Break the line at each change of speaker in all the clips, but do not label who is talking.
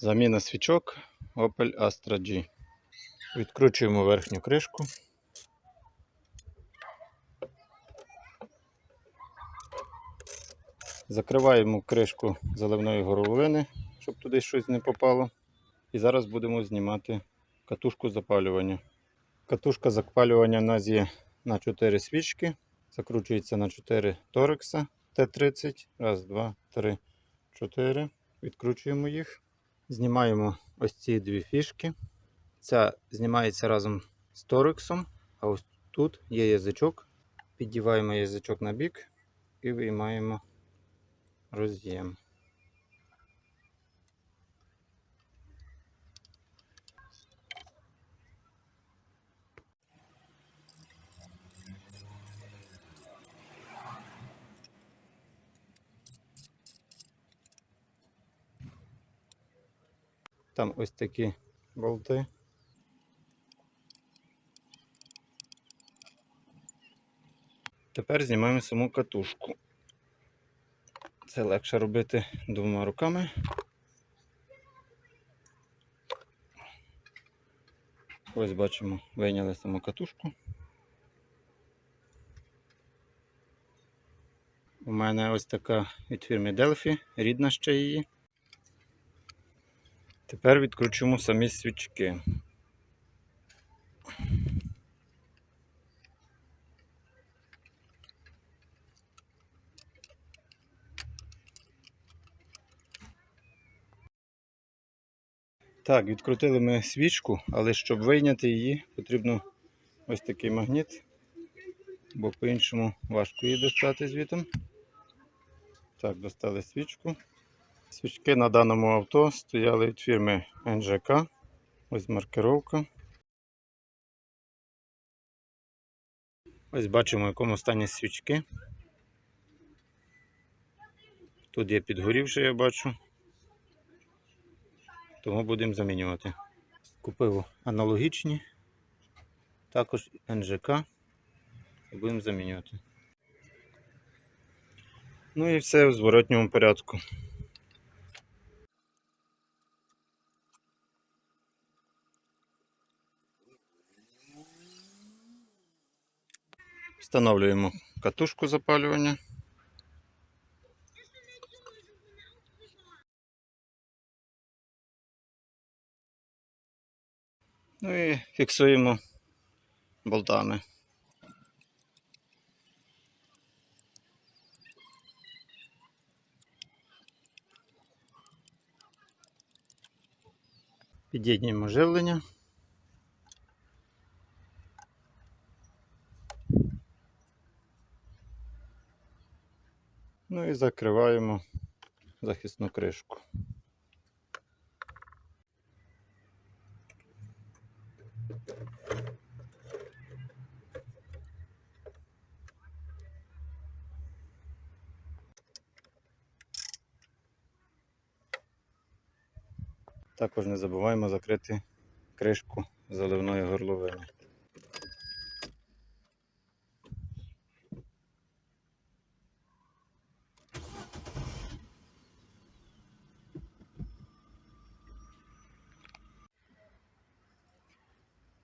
Заміна свічок Opel Astra G. Відкручуємо верхню кришку. Закриваємо кришку заливної горловини, щоб туди щось не попало. І зараз будемо знімати катушку запалювання. Катушка запалювання у нас є на 4 свічки. Закручується на 4 торекса Т-30. Раз, два, три, чотири. Відкручуємо їх. Знімаємо ось ці дві фішки. Ця знімається разом з торексом, а ось тут є язичок. Піддіваємо язичок на бік і виймаємо роз'єм. Там ось такі болти. Тепер знімаємо саму катушку. Це легше робити двома руками. Ось бачимо, вийняли саму катушку. У мене ось така від фірми Delphi, рідна ще її. Тепер відкручуємо самі свічки. Так, відкрутили ми свічку, але щоб вийняти її, потрібно ось такий магніт, бо по-іншому важко її достати звітом. Так, достали свічку. Свічки на даному авто стояли від фірми НЖК. Ось маркировка. Ось бачимо, в якому стані свічки. Тут є підгорівши, я бачу. Тому будемо замінювати. Купив аналогічні, також НЖК. І будемо замінювати. Ну і все в зворотньому порядку. Встановлюємо катушку запалювання. Ну і фіксуємо болтами. Під'єднуємо живлення. Ну і закриваємо захисну кришку. Також не забуваємо закрити кришку заливної горловини.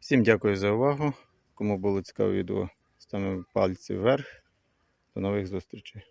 Всім дякую за увагу. Кому було цікаве відео, ставимо пальці вверх. До нових зустрічей.